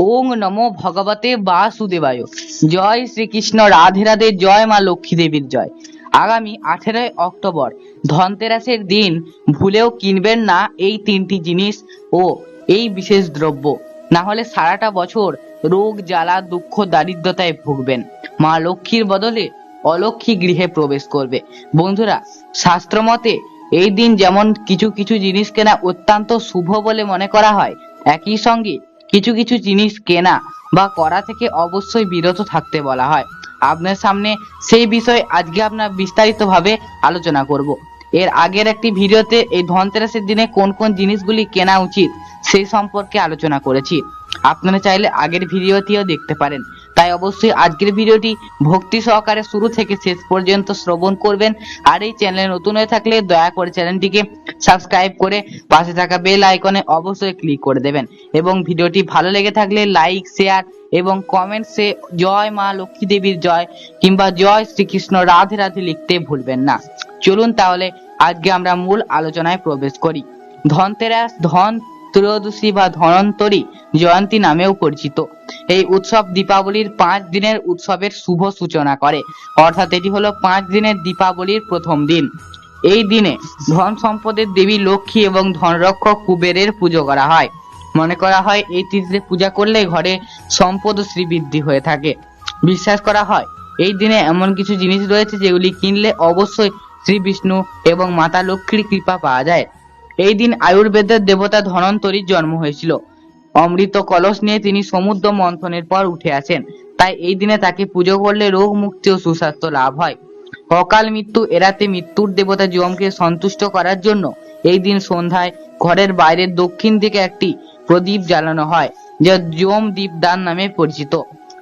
ওং নমো ভগবতে বাসুদেবায়। জয় শ্রীকৃষ্ণ, রাধে রাধে, জয় মা লক্ষ্মী দেবীর জয়। আগামী আঠেরোই অক্টোবর ধনতেরাসের দিন, ভুলেও কিনবেন না এই তিনটি জিনিস ও এই বিশেষ দ্রব্য। না হলে সারাটা বছর রোগ, জ্বালা, দুঃখ, দারিদ্রতায় ভুগবেন। মা লক্ষ্মীর বদলে অলক্ষ্মী গৃহে প্রবেশ করবে। বন্ধুরা, শাস্ত্রমতে এই দিন যেমন কিছু কিছু জিনিস কেনা অত্যন্ত শুভ বলে মনে করা হয়, একই সঙ্গে কিছু কিছু জিনিস কেনা বা করা থেকে অবশ্যই বিরত থাকতে বলা হয়। আপনার সামনে সেই বিষয়ে আজকে আপনার বিস্তারিতভাবে আলোচনা করব। এর আগের একটি ভিডিওতে এই ধনতেরাসের দিনে কোন কোন জিনিসগুলি কেনা উচিত সেই সম্পর্কে আলোচনা করেছি। আপনারা চাইলে আগের ভিডিওটিও দেখতে পারেন। তাই অবশ্যই আজকের ভিডিওটি ভক্তি সহকারে শুরু থেকে শেষ পর্যন্ত শ্রবণ করবেন। আর এই চ্যানেলে নতুন হয়ে থাকলে দয়া করে চ্যানেলটিকে সাবস্ক্রাইব করে পাশে থাকা বেল আইকনে অবশ্যই ক্লিক করে দেবেন। এবং ভিডিওটি ভালো লেগে থাকলে লাইক, শেয়ার এবং কমেন্টসে জয় মা লক্ষ্মী দেবীর জয় কিংবা জয় শ্রীকৃষ্ণ রাধে রাধে লিখতে ভুলবেন না। চলুন তাহলে আজকে আমরা মূল আলোচনায় প্রবেশ করি। ধনতেরাস, ধন ত্রয়োদশী বা ধনন্তরী জয়ন্তী নামেও পরিচিত। এই উৎসব দীপাবলির পাঁচ দিনের উৎসবের শুভ সূচনা করে। অর্থাৎ এটি হলো পাঁচ দিনের দীপাবলির প্রথম দিন। এই দিনে ধন সম্পদের দেবী লক্ষ্মী এবং ধনরক্ষক কুবেরের পুজো করা হয়। মনে করা হয়, এই তিথিতে পূজা করলে ঘরে সম্পদ ও শ্রীবৃদ্ধি হয়ে থাকে। বিশ্বাস করা হয়, এই দিনে এমন কিছু জিনিস রয়েছে যেগুলি কিনলে অবশ্যই শ্রী বিষ্ণু এবং মাতা লক্ষ্মীর কৃপা পাওয়া যায়। এই দিন আয়ুর্বেদের দেবতা ধনন্তরীর জন্ম হয়েছিল। অমৃত কলস নিয়ে তিনি সমুদ্র মন্থনের পর উঠে আসেন তাই এই দিনে তাকে পুজো করলে রোগ মুক্তি ও সুস্বাস্থ্য লাভ হয়। অকাল মৃত্যু এড়াতে মৃত্যুর দেবতা যমকে সন্তুষ্ট করার জন্য এই দিন সন্ধ্যায় ঘরের বাইরের দক্ষিণ দিকে একটি প্রদীপ জ্বালানো হয়, যা যম দীপদান নামে পরিচিত।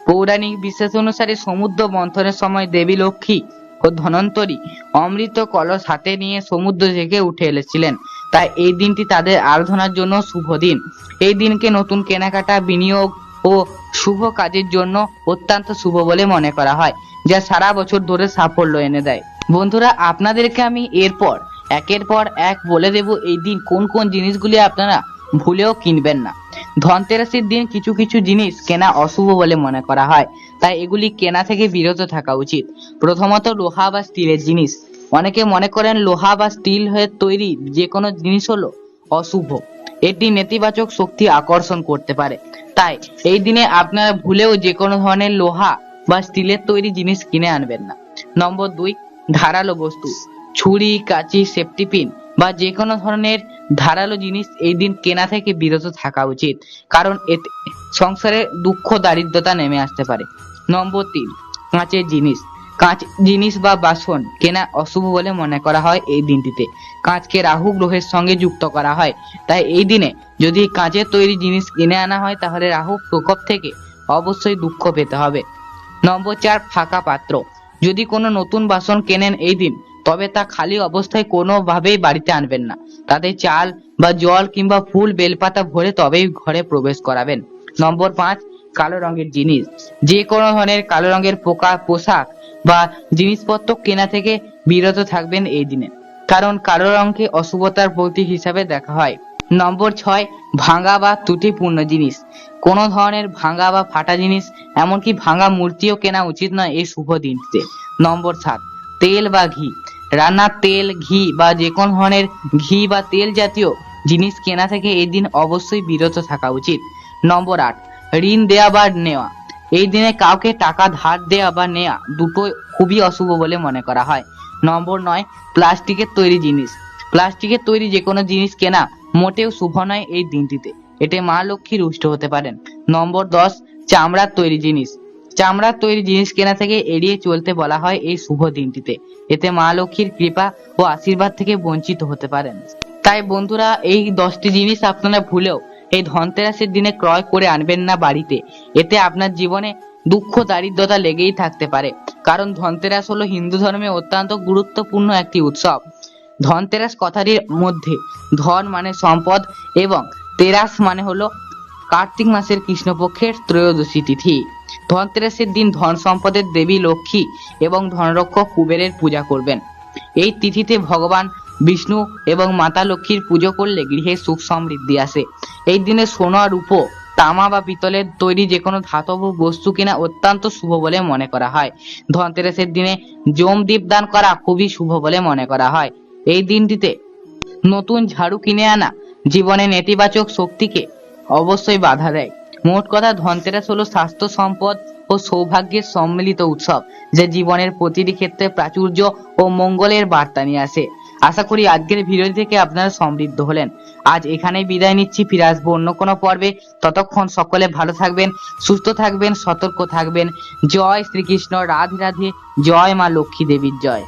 পৌরাণিক বিশ্বাস অনুসারে সমুদ্র মন্থনের সময় দেবী লক্ষ্মী ও ধনন্তরী অমৃত কলস হাতে নিয়ে সমুদ্র থেকে উঠে এসেছিলেন। তাই এই দিনটি তাদের আরাধনার জন্য শুভ দিন। এই দিনকে নতুন কেনাকাটা, বিনিয়োগ ও শুভ কাজের জন্য অত্যন্ত শুভ বলে মনে করা হয়, যা সারা বছর ধরে সাফল্য এনে দেয়। বন্ধুরা, আপনাদেরকে আমি এরপর, একের পর এক বলে দেব এই দিন কোন কোন জিনিসগুলি আপনারা ভুলেও কিনবেন না। ধনতেরাসের দিন কিছু কিছু জিনিস কেনা অশুভ বলে মনে করা হয়, তাই এগুলি কেনা থেকে বিরত থাকা উচিত। প্রথমত লোহা বা স্টিলের জিনিস। অনেকে মনে করেন লোহা বা স্টিল হয়ে তৈরি যে কোনো জিনিস হলো অশুভ। এটি নেতিবাচক শক্তি আকর্ষণ করতে পারে। তাই, এই দিনে আপনারা ভুলেও যে কোনো ধরনের লোহা বা স্টিলের তৈরি জিনিস কিনে আনবেন না। নম্বর দুই, ধারালো বস্তু। ছুরি, কাঁচি, সেফটি পিন বা যে কোনো ধরনের ধারালো জিনিস এই দিন কেনা থেকে বিরত থাকা উচিত। কারণ এতে সংসারে দুঃখ, দারিদ্রতা নেমে আসতে পারে। নম্বর তিন, কাঁচের জিনিস। কাঁচ জিনিস বা বাসন কেনা অশুভ বলে মনে করা হয় এই দিনটিতে। কাঁচকে রাহু গ্রহের সঙ্গে যুক্ত করা হয়। তাই এই দিনে যদি কাঁচের তৈরি জিনিস কিনে আনা হয়, তাহলে রাহু প্রকোপ থেকে অবশ্যই দুঃখ পেতে হবে। নম্বর চার, ফাঁকা পাত্র। যদি কোনো নতুন বাসন কেনেন এই দিন, তবে তা খালি অবস্থায় কোনোভাবেই বাড়িতে আনবেন না। তাতে চাল বা জল কিংবা ফুল, বেলপাতা ভরে তবেই ঘরে প্রবেশ করাবেন। নম্বর পাঁচ, কালো রঙের জিনিস। যে কোনো ধরনের কালো রঙের পোকা, পোশাক বা জিনিসপত্র কেনা থেকে বিরত থাকবেন এই দিনে। কারণ কালো রঙকে অশুভতার প্রতীক হিসাবে দেখা হয়। নম্বর ছয়, ভাঙা বা ত্রুটিপূর্ণ জিনিস। কোনো ধরনের ভাঙা বা ফাটা জিনিস, এমনকি ভাঙা মূর্তিও কেনা উচিত নয় এই শুভ দিনটিতে। নম্বর সাত, তেল বা ঘি। রান্নার তেল, ঘি বা যে কোনো ধরনের ঘি বা তেল জাতীয় জিনিস কেনা থেকে এই দিন অবশ্যই বিরত থাকা উচিত। নম্বর আট, ঋণ দেয়া বা নেওয়া। এই দিনে কাউকে টাকা ধার দেয়া বা নেওয়া দুটো খুবই অশুভ বলে মনে করা হয়। নম্বর নয়, প্লাস্টিকের তৈরি জিনিস। প্লাস্টিকের তৈরি যে কোনো জিনিস কেনা মোটেও শুভ নয় এই দিনটিতে। এতে মা লক্ষ্মী রুষ্ট হতে পারেন। নম্বর দশ, চামড়ার তৈরি জিনিস। চামড়ার তৈরি জিনিস কেনা থেকে এড়িয়ে চলতে বলা হয় এই শুভ দিনটিতে। এতে মা লক্ষ্মীর কৃপা ও আশীর্বাদ থেকে বঞ্চিত হতে পারেন। তাই বন্ধুরা, এই দশটি জিনিস আপনারা ভুলেও এই ধনতেরাসের দিনে ক্রয় করে আনবেন না বাড়িতে। এতে আপনার জীবনে দুঃখ, দারিদ্রতা লেগেই থাকতে পারে। কারণ ধনতেরাস হলো হিন্দু ধর্মে অত্যন্ত গুরুত্বপূর্ণ একটি উৎসব। ধনতেরাস কথাটির মধ্যে ধন মানে সম্পদ এবং তেরাস মানে হলো কার্তিক মাসের কৃষ্ণপক্ষের ত্রয়োদশী তিথি। ধনতেরাসের দিন ধন সম্পদের দেবী লক্ষ্মী এবং ধনরক্ষক কুবেরের পূজা করবেন। এই তিথিতে ভগবান বিষ্ণু এবং মাতা লক্ষ্মীর পুজো করলে গৃহে সুখ সমৃদ্ধি আসে। এই দিনে সোনা, রূপো, তামা বা পিতলের তৈরি যে কোনো ধাতব বস্তু কিনা অত্যন্ত শুভ বলে মনে করা হয়। ধনতেরাসের দিনে জম দীপ দান করা খুবই শুভ বলে মনে করা হয়। এই দিনটিতে নতুন ঝাড়ু কিনে আনা জীবনে নেতিবাচক শক্তিকে অবশ্যই বাধা দেয়। মোট কথা, ধনতেরাস হলো স্বাস্থ্য সম্পদ ও সৌভাগ্যের সম্মিলিত উৎসব, যা জীবনের প্রতিটি ক্ষেত্রে প্রাচুর্য ও মঙ্গলের বার্তা নিয়ে আসে। আশা করি আজকের ভিডিও থেকে আপনারা সমৃদ্ধ হলেন। আজ এখানেই বিদায় নিচ্ছি, ফিরে আসব অন্য কোনো পর্বে। ততক্ষণ সকলে ভালো থাকবেন, সুস্থ থাকবেন, সতর্ক থাকবেন। জয় শ্রীকৃষ্ণ, রাধে রাধে, জয় মা লক্ষ্মী দেবীর জয়।